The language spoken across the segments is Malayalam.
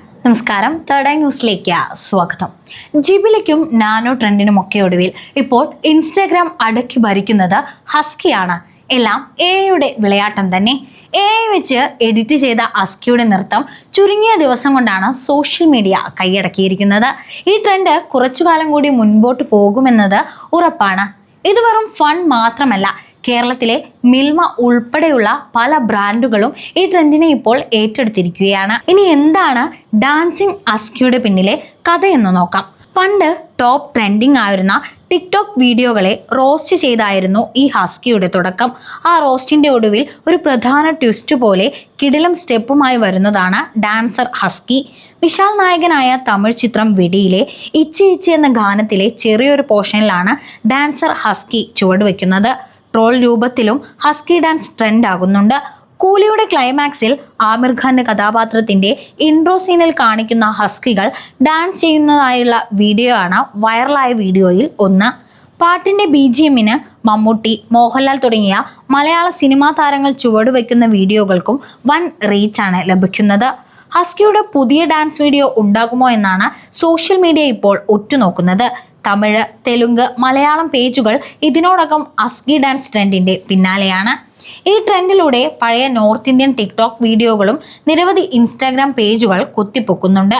നമസ്കാരം. തേർഡ് ഐ ന്യൂസിലേക്ക് സ്വാഗതം. ജിബിലിക്കും നാനോ ട്രെൻഡിനും ഒക്കെ ഒടുവിൽ ഇപ്പോൾ ഇൻസ്റ്റാഗ്രാം അടക്കി ഭരിക്കുന്നത് ഹസ്കിയാണ്. എല്ലാം എയുടെ വിളയാട്ടം തന്നെ. എ വെച്ച് എഡിറ്റ് ചെയ്ത അസ്കിയുടെ നൃത്തം ചുരുങ്ങിയ ദിവസം കൊണ്ടാണ് സോഷ്യൽ മീഡിയ കൈയടക്കിയിരിക്കുന്നത്. ഈ ട്രെൻഡ് കുറച്ചു കാലം കൂടി മുൻപോട്ട് പോകുമെന്നത് ഉറപ്പാണ്. ഇത് വെറും ഫൺ മാത്രമല്ല കേരളത്തിലെ മിൽമ ഉൾപ്പെടെയുള്ള പല ബ്രാൻഡുകളും ഈ ട്രെൻഡിനെ ഇപ്പോൾ ഏറ്റെടുത്തിരിക്കുകയാണ്. ഇനി എന്താണ് ഡാൻസിങ് അസ്കിയുടെ പിന്നിലെ കഥയെന്ന് നോക്കാം. പണ്ട് ടോപ്പ് ട്രെൻഡിങ് ആയിരുന്ന ടിക്ടോക്ക് വീഡിയോകളെ റോസ്റ്റ് ചെയ്തായിരുന്നു ഈ ഹസ്കിയുടെ തുടക്കം. ആ റോസ്റ്റിന്റെ ഒടുവിൽ ഒരു പ്രധാന ട്വിസ്റ്റ് പോലെ കിടിലം സ്റ്റെപ്പുമായി വരുന്നതാണ് ഡാൻസർ ഹസ്കി. വിശാൽ നായകനായ തമിഴ് ചിത്രം വെടിയിലെ ഇച്ചി ഇച്ചി എന്ന ഗാനത്തിലെ ചെറിയൊരു പോർഷനിലാണ് ഡാൻസർ ഹസ്കി ചുവടുവെക്കുന്നത്. ട്രോൾ രൂപത്തിലും ഹസ്കി ഡാൻസ് ട്രെൻഡ് ആകുന്നുണ്ട് കൂലിയുടെ ക്ലൈമാക്സിൽ ആമിർ ഖാന്റെ കഥാപാത്രത്തിന്റെ ഇൻട്രോ സീനിൽ കാണിക്കുന്ന ഹസ്കികൾ ഡാൻസ് ചെയ്യുന്നതായുള്ള വീഡിയോ ആണ് വൈറലായ വീഡിയോയിൽ ഒന്ന്. പാട്ടിന്റെ ബി ജി എമ്മിന് മമ്മൂട്ടി മോഹൻലാൽ തുടങ്ങിയ മലയാള സിനിമാ താരങ്ങൾ ചുവടുവെക്കുന്ന വീഡിയോകൾക്കും വൻ റീച്ചാണ് ലഭിക്കുന്നത്. ഹസ്കിയുടെ പുതിയ ഡാൻസ് വീഡിയോ ഉണ്ടാകുമോ എന്നാണ് സോഷ്യൽ മീഡിയ ഇപ്പോൾ ഉറ്റുനോക്കുന്നത്. തമിഴ് തെലുങ്ക് മലയാളം പേജുകൾ ഇതിനോടകം അസ്കി ഡാൻസ് ട്രെൻഡിന്റെ പിന്നാലെയാണ്. ഈ ട്രെൻഡിലൂടെ പഴയ നോർത്ത് ഇന്ത്യൻ ടിക്ടോക്ക് വീഡിയോകളും നിരവധി ഇൻസ്റ്റാഗ്രാം പേജുകൾ കുത്തിപ്പൊക്കുന്നുണ്ട്.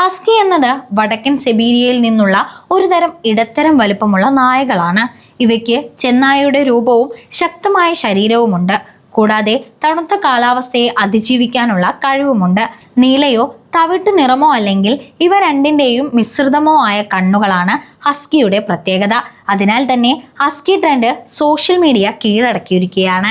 ഹസ്കി എന്നത് വടക്കൻ സെബീരിയയിൽ നിന്നുള്ള ഒരു തരം ഇടത്തരം വലുപ്പമുള്ള നായകളാണ്. ഇവയ്ക്ക് ചെന്നായയുടെ രൂപവും ശക്തമായ ശരീരവുമുണ്ട്. കൂടാതെ തണുത്ത കാലാവസ്ഥയെ അതിജീവിക്കാനുള്ള കഴിവുമുണ്ട്. നീലയോ തവിട്ട് നിറമോ അല്ലെങ്കിൽ ഇവ രണ്ടിന്റെയും മിശ്രിതമോ ആയ കണ്ണുകളാണ് ഹസ്കിയുടെ പ്രത്യേകത. അതിനാൽ തന്നെ ഹസ്കി ട്രെൻഡ് സോഷ്യൽ മീഡിയ കീഴടക്കിയിരിക്കുകയാണ്.